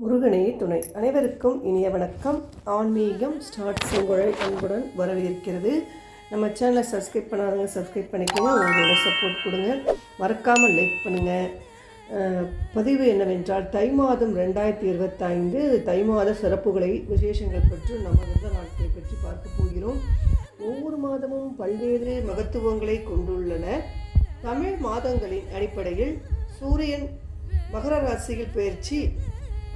முருகனே துணை. அனைவருக்கும் இனிய வணக்கம். ஆன்மீகம் ஸ்டார்ட் உங்களை அன்புடன் வரவேற்கிறது. நம்ம சேனலை சப்ஸ்கிரைப் பண்ணாதவங்க சப்ஸ்கிரைப் பண்ணிக்கோங்க. உங்களோட சப்போர்ட் கொடுங்க. மறக்காமல் லைக் பண்ணுங்கள் பதிவு என்னவென்றால் தை மாதம் ரெண்டாயிரத்தி இருபத்தைந்து தை மாத சிறப்புகளை விசேஷங்கள் பற்றி நம்ம விரத நாட்களை பற்றி பார்க்க போகிறோம்? ஒவ்வொரு மாதமும் பல்வேறு மகத்துவங்களை கொண்டுள்ளன. தமிழ் மாதங்களின் அடிப்படையில் சூரியன் மகர ராசியில் பயிற்சி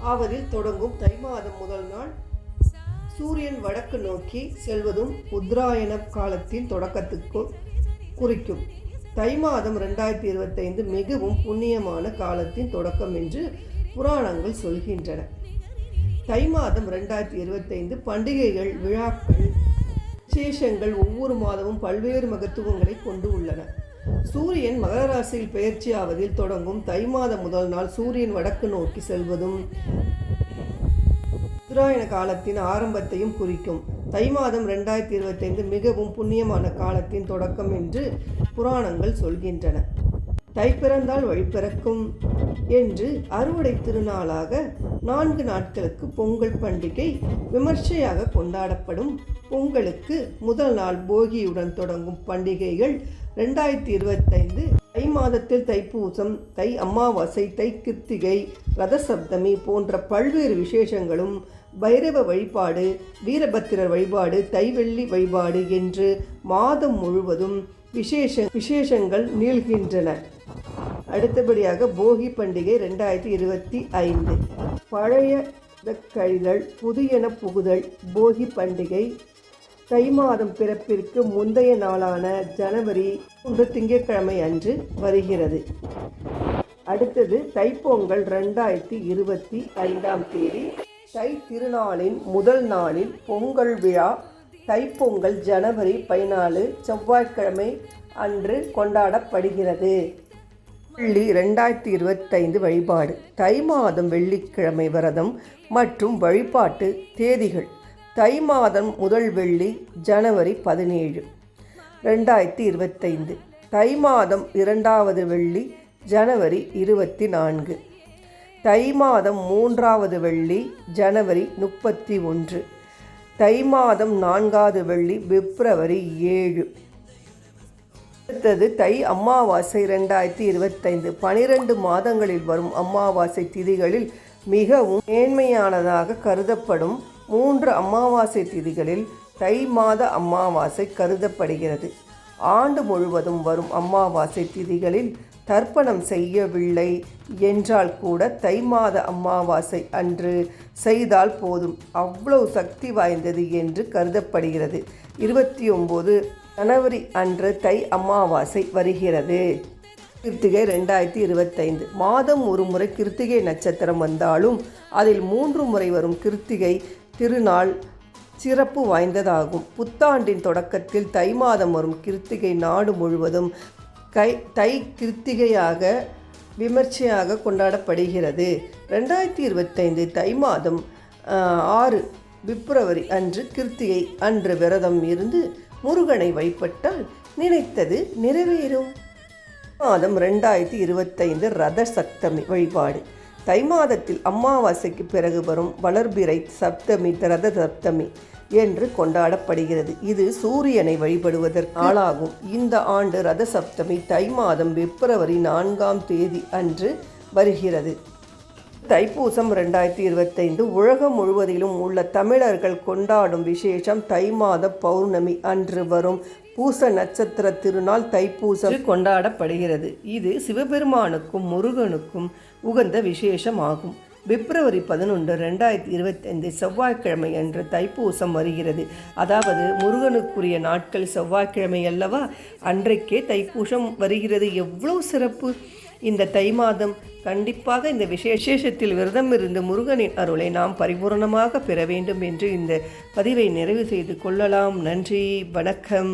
ஆவதில் தொடங்கும் தை மாதம் முதல் நாள் சூரியன் வடக்கு நோக்கி செல்வதும் உத்ராயண காலத்தின் தொடக்கத்துக்கு குறிக்கும். தை மாதம் ரெண்டாயிரத்தி இருபத்தைந்து மிகவும் புண்ணியமான காலத்தின் தொடக்கம் என்று புராணங்கள் சொல்கின்றன. தை மாதம் ரெண்டாயிரத்தி இருபத்தைந்து பண்டிகைகள் விழாக்கள் விசேஷங்கள் ஒவ்வொரு மாதமும் பல்வேறு மகத்துவங்களை கொண்டு உள்ளன. சூரியன் மகர ராசியில் பெயர்ச்சி தொடங்கும் தை மாதம் முதல் நாள் சூரியன் வடக்கு நோக்கி செல்வதும் உத்தராயண காலத்தின் ஆரம்பத்தையும் குறிக்கும். தை மாதம் ரெண்டாயிரத்தி இருபத்தைந்து மிகவும் புண்ணியமான காலத்தின் தொடக்கம் என்று புராணங்கள் சொல்கின்றன. தை பிறந்தால் வழிபிறக்கும் என்று அறுவடை திருநாளாக நான்கு நாட்களுக்கு பொங்கல் பண்டிகை விமர்சையாக கொண்டாடப்படும் உங்களுக்கு முதல் நாள் போகியுடன் தொடங்கும் பண்டிகைகள் ரெண்டாயிரத்தி இருபத்தைந்து தை மாதத்தில் தைப்பூசம் தை அமாவாசை தை கிருத்திகை ரதசப்தமி போன்ற பல்வேறு விசேஷங்களும் பைரவ வழிபாடு வீரபத்திரர் வழிபாடு தைவெள்ளி வழிபாடு என்று மாதம் முழுவதும் விசேஷ விசேஷங்கள் நீள்கின்றன அடுத்தபடியாக போகி பண்டிகை ரெண்டாயிரத்தி இருபத்தி ஐந்து. பழைய கழிதல் புதியன புகுதல் போகி பண்டிகை தை மாதம் பிறப்பிற்கு முந்தைய நாளான ஜனவரி ஒன்று திங்கட்கிழமை அன்று வருகிறது. அடுத்தது தைப்பொங்கல் ரெண்டாயிரத்தி இருபத்தி ஐந்தாம் தேதி. தை திருநாளின் முதல் நாளில் பொங்கல் விழா தைப்பொங்கல் ஜனவரி பதினாலு செவ்வாய்க்கிழமை அன்று கொண்டாடப்படுகிறது. வெள்ளி ரெண்டாயிரத்தி இருபத்தைந்து வழிபாடு. தை மாதம் வெள்ளிக்கிழமை விரதம் மற்றும் வழிபாட்டு தேதிகள். தை மாதம் முதல் வெள்ளி ஜனவரி பதினேழு ரெண்டாயிரத்தி இருபத்தைந்து. தை மாதம் இரண்டாவது வெள்ளி ஜனவரி இருபத்தி நான்கு தை மாதம் மூன்றாவது வெள்ளி ஜனவரி முப்பத்தி ஒன்று. தை மாதம் நான்காவது வெள்ளி பிப்ரவரி ஏழு. அடுத்தது தை அமாவாசை ரெண்டாயிரத்தி இருபத்தைந்து. பனிரெண்டு மாதங்களில் வரும் அமாவாசை திதிகளில் மிகவும் மேன்மையானதாக கருதப்படும் மூன்று அமாவாசை திதிகளில் தை மாத அமாவாசை கருதப்படுகிறது. ஆண்டு முழுவதும் வரும் அமாவாசை திதிகளில் தர்ப்பணம் செய்யவில்லை என்றால் கூட தை மாத அமாவாசை அன்று செய்தால் போதும். அவ்வளவு சக்தி வாய்ந்தது என்று கருதப்படுகிறது. இருபத்தி ஒம்பது ஜனவரி அன்று தை அமாவாசை வருகிறது. கிருத்திகை ரெண்டாயிரத்தி இருபத்தைந்து. மாதம் ஒரு முறை கிருத்திகை நட்சத்திரம் வந்தாலும் அதில் மூன்று முறை வரும் கிருத்திகை திருநாள் சிறப்பு வாய்ந்ததாகும். புத்தாண்டின் தொடக்கத்தில் தை மாதம் வரும் கிருத்திகை நாடு முழுவதும் கை தை கிருத்திகையாக விமர்சையாக கொண்டாடப்படுகிறது. ரெண்டாயிரத்தி இருபத்தைந்து தை மாதம் ஆறு பிப்ரவரி அன்று கிருத்திகை அன்று விரதம் இருந்து முருகனை வழிபட்டால் நினைத்தது நிறைவேறும். மாதம் ரெண்டாயிரத்தி இருபத்தைந்து ரத சப்தமி வழிபாடு. தை மாதத்தில் அமாவாசைக்கு பிறகு வரும் வளர்பிறை சப்தமி ரத சப்தமி என்று கொண்டாடப்படுகிறது. இது சூரியனை வழிபடுவதற்கு ஆளாகும். இந்த ஆண்டு ரத சப்தமி தை மாதம் பிப்ரவரி நான்காம் தேதி அன்று வருகிறது. தைப்பூசம் ரெண்டாயிரத்தி இருபத்தைந்து உலகம் முழுவதிலும் உள்ள தமிழர்கள் கொண்டாடும் விசேஷம் தை மாத பௌர்ணமி அன்று வரும். பூச நட்சத்திர திருநாள் தைப்பூசம் கொண்டாடப்படுகிறது. இது சிவபெருமானுக்கும் முருகனுக்கும் உகந்த விசேஷம் ஆகும் பிப்ரவரி பதினொன்று ரெண்டாயிரத்தி இருபத்தைந்து செவ்வாய்க்கிழமை அன்று தைப்பூசம் வருகிறது. அதாவது முருகனுக்குரிய நாட்கள் செவ்வாய்க்கிழமை அல்லவா? அன்றைக்கே தைப்பூசம் வருகிறது. எவ்வளோ சிறப்பு! இந்த தை மாதம் கண்டிப்பாக இந்த விசேஷத்தில் விரதம் இருந்து முருகனின் அருளை நாம் பரிபூரணமாக பெற வேண்டும் என்று இந்த பதிவை நிறைவு செய்து கொள்ளலாம். நன்றி வணக்கம்.